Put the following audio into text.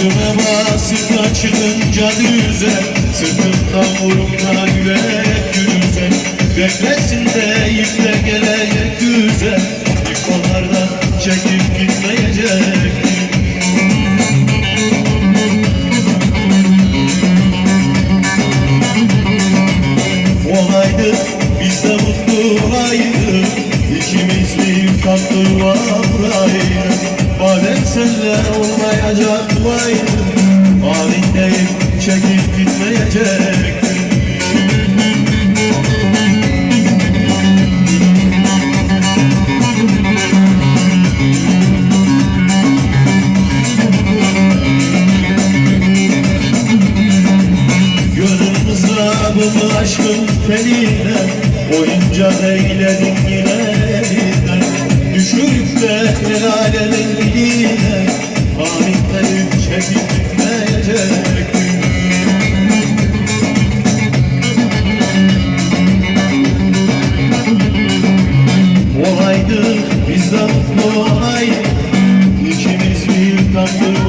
Üstüme basınca çıkınca düze Sırtımdan vurumla yürek yüze. Beklesin de iple gelecek düze Yıkolardan çekip gitmeyecek. Olaydı biz de mutlulaydı İkimiz bir tatlı vavraydı Madem senle olmayacak vaydı Halindeyim çekip gitmeyecektim Gönül mızrabımı aşkın teline Oyuncak eyledin yine El alemin diliyle Tarihlerin çekip gitmeyecek Olaydık bir tatlı